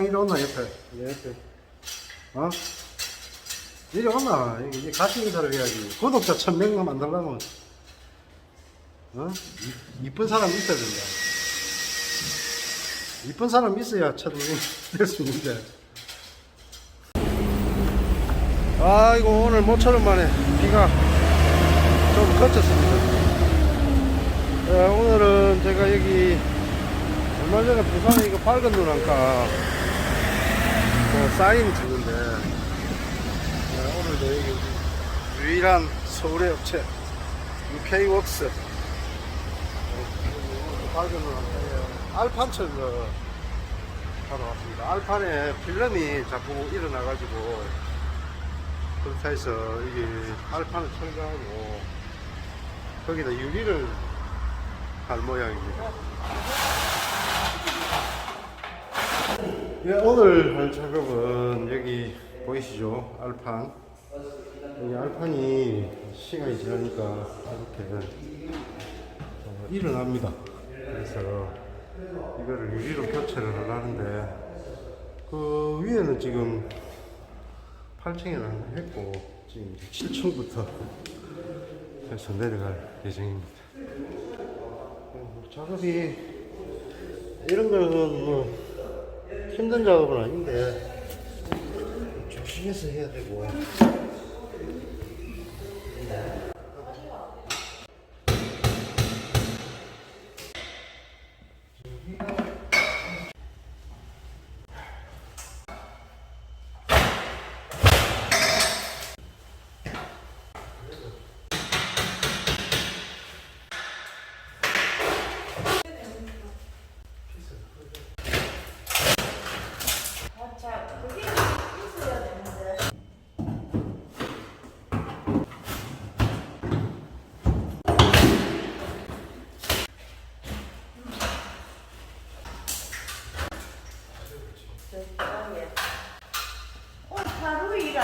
이리 온나 옆에? 내 옆에. 어? 이리 온나? 이제 같이 인사를 해야지. 구독자 천 명만 만들려면. 어? 이- 이쁜 사람 있어야 된다. 이쁜 사람 있어야 천명 될수 있는데. 아이고 오늘 모처럼 만에 비가 좀 그쳤습니다. 네, 오늘은 제가 여기 얼마 전에 부산에 이거 밝은 눈안가 뭐 사인 주는데. 네, 오늘도 여기 유일한 서울의 업체 UK웍스. 어, 밝은 눈안가에 알판철을 하러 왔습니다. 알판에 필름이 자꾸 일어나가지고 그렇다 해서 이게 알판을 철거하고 거기다 유리를 할 모양입니다. 예, 오늘 할 작업은 여기 보이시죠? 알판. 이 알판이 시간이 지나니까 이렇게 어, 일어납니다. 그래서 이거를 유리로 교체를 하려는데 그 위에는 지금 8층에는 했고 지금 7층부터 해서 내려갈 예정입니다. 어, 작업이 이런 거는 뭐 힘든 작업은 아닌데. 조심해서 해야 되고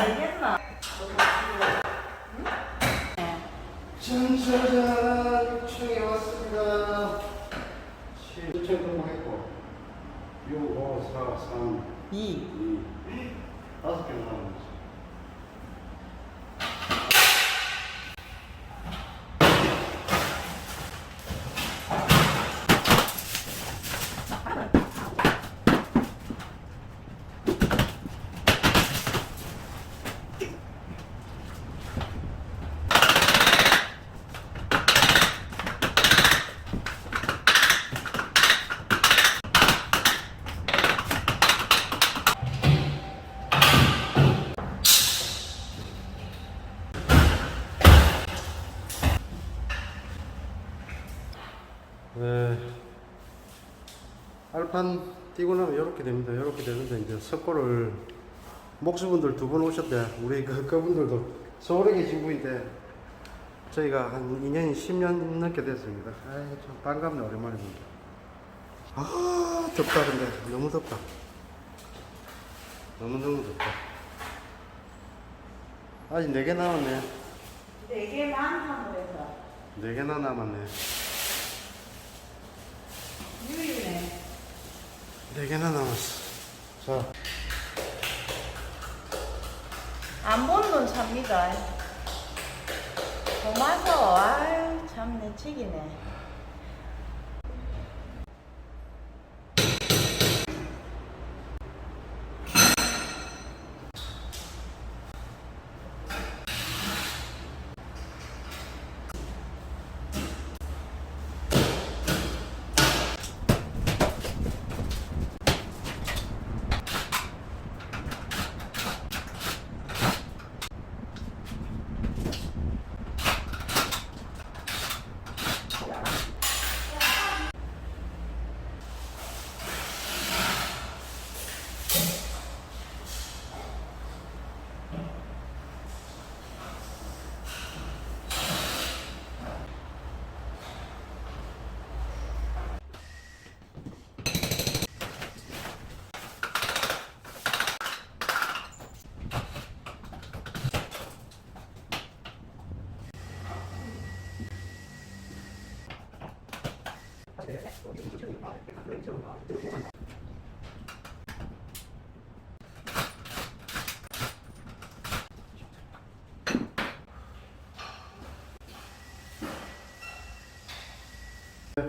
알겠나? 전차장 6층에 왔습니다 7층 등록했고 6, 5, 4, 3, 2. 2 다섯 개 남았어 네. 알판 띄고 나면 이렇게 됩니다. 이렇게 되는데 이제 석고를 목수분들 두분 오셨대. 우리 그 그분들도 서울에 계신 분인데 저희가 한 2년, 10년 넘게 됐습니다. 아이 참 반갑네 오랜만에 봅니다. 아 덥다 근데 너무 덥다. 너무 너무 덥다. 아직 4개 남았네. 되게 많다고 그래서. 4개나 남았네. 유일 해. 4개나 남았어. 자. 안 본돈 삽니다. 고마워. 아유, 참 내 치기네.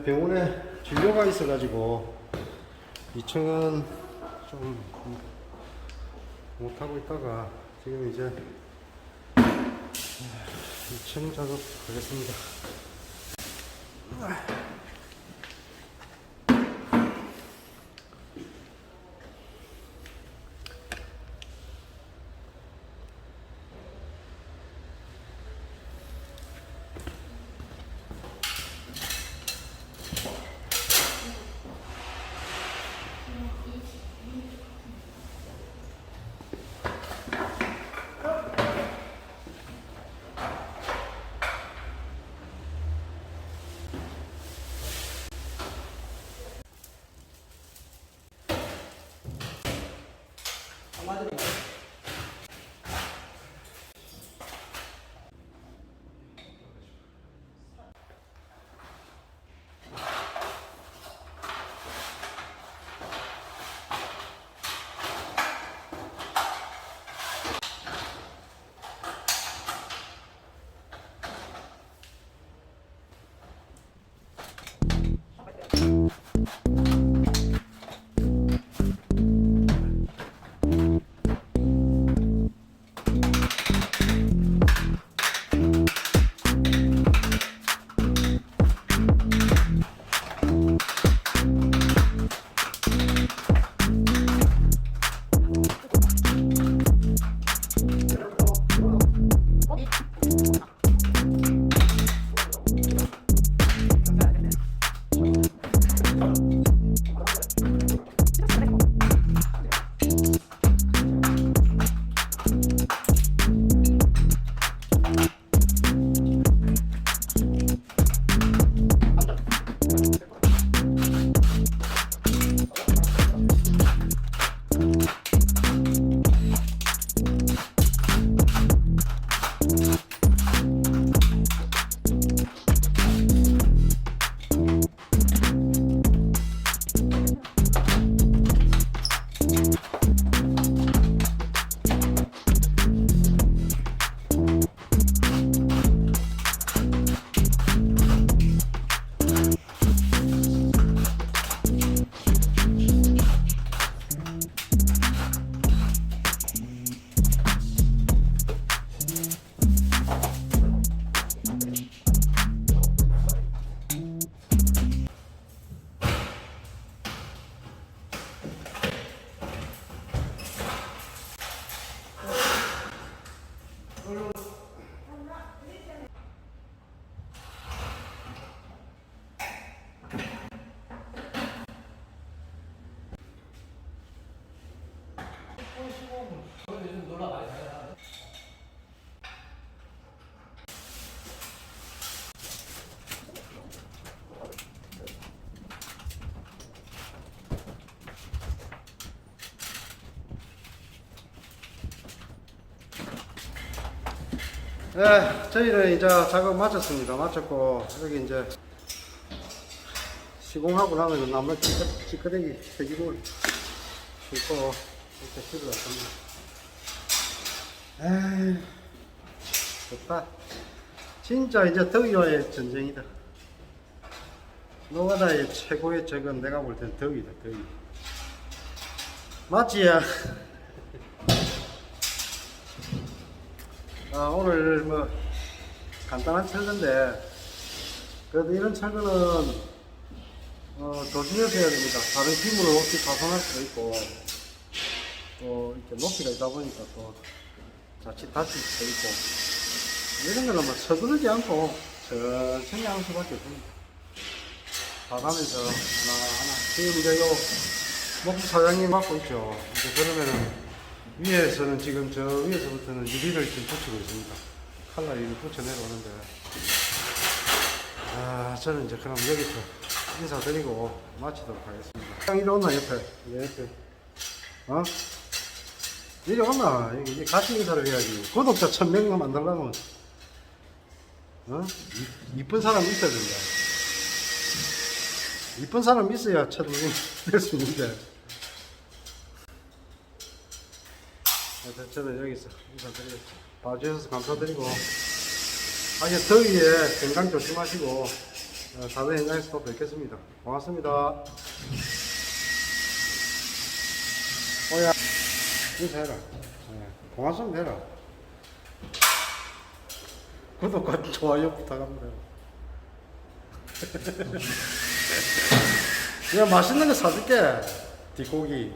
병원에 진료가 있어가지고 2층은 좀 못하고 있다가 지금 이제 2층 작업하겠습니다. 네, 저희는 이제 작업 마쳤습니다. 마쳤고 여기 이제 시공하고 나면 찌끄- 찌끄대기 새기물 싣고 이렇게 실어 왔습니다. 에이, 좋다. 진짜 이제 더위와의 전쟁이다. 노가다의 최고의 적은 내가 볼땐 더위다, 더위. 맞지야? 아, 오늘 뭐 간단한 철거인데 그래도 이런 철거는 어, 조심해서 해야 됩니다. 다른 기물을 혹시 파손할 수도 있고 또 이렇게 높이가 있다 보니까 또 자칫 다칠 수도 있고 이런 거는 뭐 서두르지 않고 천천히 하는 수밖에 없습니다. 봐가면서 하나하나 지금 이제 요 목수 사장님 맡고 있죠. 이제 그러면은 위에서는 지금 저 위에서부터는 유리를 지금 붙이고 있습니다. 칼라 유리 붙여 내려오는데 아 저는 이제 그럼 여기서 인사드리고 마치도록 하겠습니다. 형 이리 온나 옆에 내 옆에 어? 여기 이제 같이 인사를 해야지 구독자 천 명만 만들려면 어? 이- 이쁜 사람 있어야 된다. 이쁜 사람 있어야 천명 될수 있는데. 하여튼 저는 여기서 인사드리겠습니다. 봐주셔서 감사드리고, 아니, 더위에 건강 조심하시고, 어, 다른 현장에서 또 뵙겠습니다. 고맙습니다. 어야 인사해라. 네, 고맙습니다. 해라. 구독과 좋아요 부탁합니다. 야 맛있는 거 사줄게. 뒷고기.